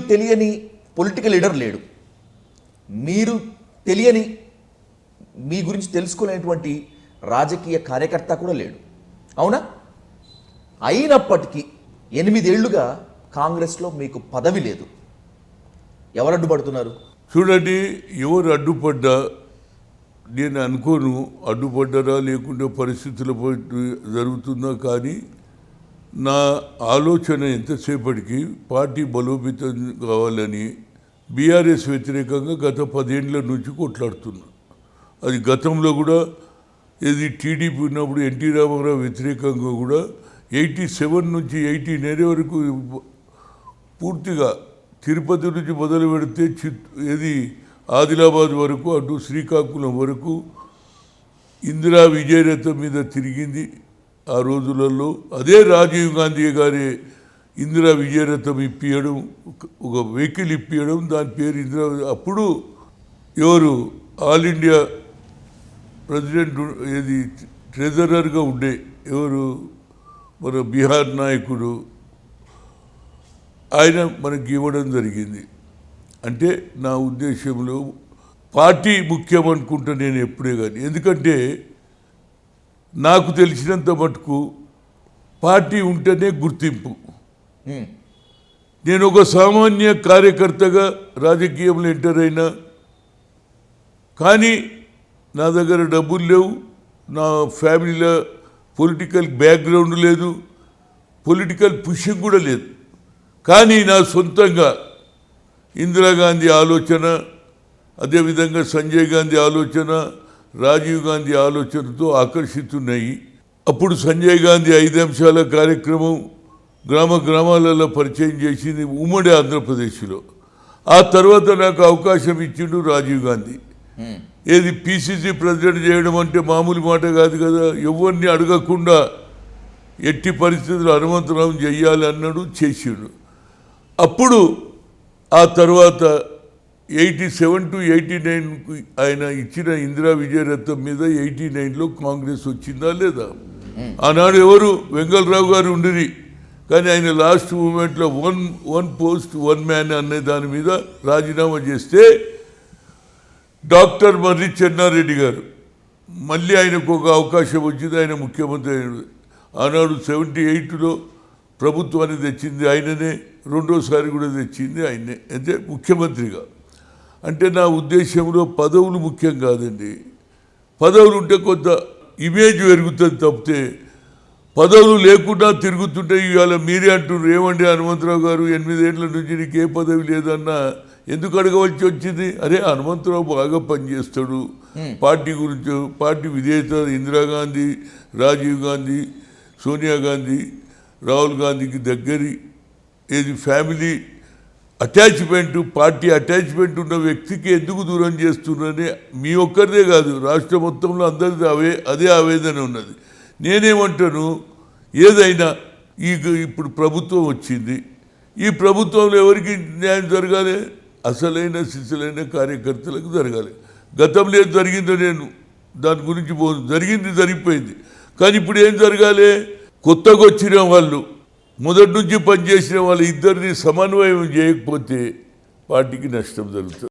తెలియని political leader లేడు. మీరు తెలియని మీ గురించి తెలుసుకోలేనటువంటి రాజకీయ కార్యకర్త కూడా లేడు. అవునా? అయినప్పటికీ ఎనిమిదేళ్ళుగా కాంగ్రెస్లో మీకు పదవి లేదు. ఎవరు అడ్డుపడుతున్నారు? చూడండి ఎవరు అడ్డుపడ్డా? నేను అనుకోను అడ్డుపడ్డారా లేకుంటే పరిస్థితుల జరుగుతుందా కానీ నా ఆలోచన ఎంతసేపటికి పార్టీ బలోపేతం కావాలని బీఆర్ఎస్ వ్యతిరేకంగా గత పదేండ్ల నుంచి కొట్లాడుతున్నా. అది గతంలో కూడా ఇది టీడీపీ ఉన్నప్పుడు ఎన్టీ రామారావు వ్యతిరేకంగా కూడా ఎయిటీ సెవెన్ నుంచి ఎయిటీ నైన్ వరకు పూర్తిగా తిరుపతి నుంచి మొదలు పెడితే చిత్ ఏది ఆదిలాబాద్ వరకు అటు శ్రీకాకుళం వరకు ఇందిరా విజయరథం మీద తిరిగింది. ఆ రోజులలో అదే రాజీవ్ గాంధీ గారి ఇందిరా విజయరథం ఇప్పియడం ఒక- వెహికల్ ఇప్పియడం దాని పేరు ఇందిరా అప్పుడు ఎవరు? ఆల్ ఇండియా ప్రెసిడెంట్ ఏది? ట్రెజరర్గా ఉండే ఎవరు? మన బీహార్ నాయకుడు. ఆయన మనకి ఇవ్వడం జరిగింది. అంటే నా ఉద్దేశంలో పార్టీ ముఖ్యం అనుకుంటా నేను ఎప్పుడే కానీ ఎందుకంటే నాకు తెలిసినంత మటుకు పార్టీ ఉంటేనే గుర్తింపు. నేను ఒక సామాన్య కార్యకర్తగా రాజకీయంలో ఎంటర్ అయినా కానీ నా దగ్గర డబ్బులు లేవు నా ఫ్యామిలీలో పొలిటికల్ బ్యాక్గ్రౌండ్ లేదు పొలిటికల్ పుషింగ్ కూడా లేదు. కానీ నా సొంతంగా ఇందిరాగాంధీ ఆలోచన అదేవిధంగా సంజయ్ గాంధీ ఆలోచన రాజీవ్ గాంధీ ఆలోచనతో ఆకర్షితున్నాయి. అప్పుడు సంజయ్ గాంధీ ఐదు అంశాల కార్యక్రమం గ్రామ గ్రామాలలో పరిచయం చేసింది ఉమ్మడి ఆంధ్రప్రదేశ్లో. ఆ తర్వాత నాకు అవకాశం ఇచ్చిండు రాజీవ్ గాంధీ. ఏది పిసిసి ప్రెసిడెంట్ చేయడం అంటే మామూలు మాట కాదు కదా ఎవరిని అడగకుండా ఎట్టి పరిస్థితుల్లో హనుమంతరావు చెయ్యాలి అన్నాడు చేసిండు. అప్పుడు ఆ తర్వాత eighty seven to eighty nine ఆయన ఇచ్చిన ఇందిరా విజయరథం మీద ఎయిటీ నైన్లో కాంగ్రెస్ వచ్చిందా లేదా? ఆనాడు ఎవరు? వెంగళరావు గారు ఉండిరి. కానీ ఆయన లాస్ట్ మూమెంట్లో one one post one man అనే దాని మీద రాజీనామా చేస్తే డాక్టర్ మర్రి చెన్నారెడ్డి గారు. మళ్ళీ ఆయనకు ఒక అవకాశం వచ్చింది ఆయన ముఖ్యమంత్రి అయినాడు. ఆనాడు సెవెంటీ ఎయిట్లో ప్రభుత్వాన్ని తెచ్చింది ఆయననే రెండోసారి కూడా తెచ్చింది ఆయనే అంటే ముఖ్యమంత్రిగా. అంటే నా ఉద్దేశంలో పదవులు ముఖ్యం కాదండి. పదవులు ఉంటే కొంత ఇమేజ్ పెరుగుతుంది తప్పితే పదవులు లేకుండా తిరుగుతుంటే ఇవాళ మీరే అంటున్నారు ఏమండి హనుమంతరావు గారు ఎనిమిదేళ్ళ నుంచి నీకు ఏ పదవి లేదన్నా ఎందుకు అడగవలసి వచ్చింది? అరే హనుమంతరావు బాగా పనిచేస్తాడు పార్టీ గురించి పార్టీ విధేయత ఇందిరాగాంధీ రాజీవ్ గాంధీ సోనియా గాంధీ రాహుల్ గాంధీకి దగ్గరి ఏది ఫ్యామిలీ అటాచ్మెంట్ పార్టీ అటాచ్మెంట్ ఉన్న వ్యక్తికి ఎందుకు దూరం చేస్తున్నారని మీ ఒక్కరిదే కాదు రాష్ట్ర మొత్తంలో అందరిది అవే అదే ఆవేదన ఉన్నది. నేనేమంటాను ఏదైనా ఈ ఇప్పుడు ప్రభుత్వం వచ్చింది ఈ ప్రభుత్వంలో ఎవరికి న్యాయం జరగాలి? అసలైన శిశులైన కార్యకర్తలకు జరగాలి. గతంలో ఏం జరిగిందో నేను దాని గురించి పోను జరిగింది జరిగిపోయింది. కానీ ఇప్పుడు ఏం జరగాలి? కొత్తగా వచ్చిన వాళ్ళు మొదటి నుంచి పనిచేసిన వాళ్ళు ఇద్దరిని సమన్వయం చేయకపోతే పార్టీకి నష్టం జరుగుతుంది.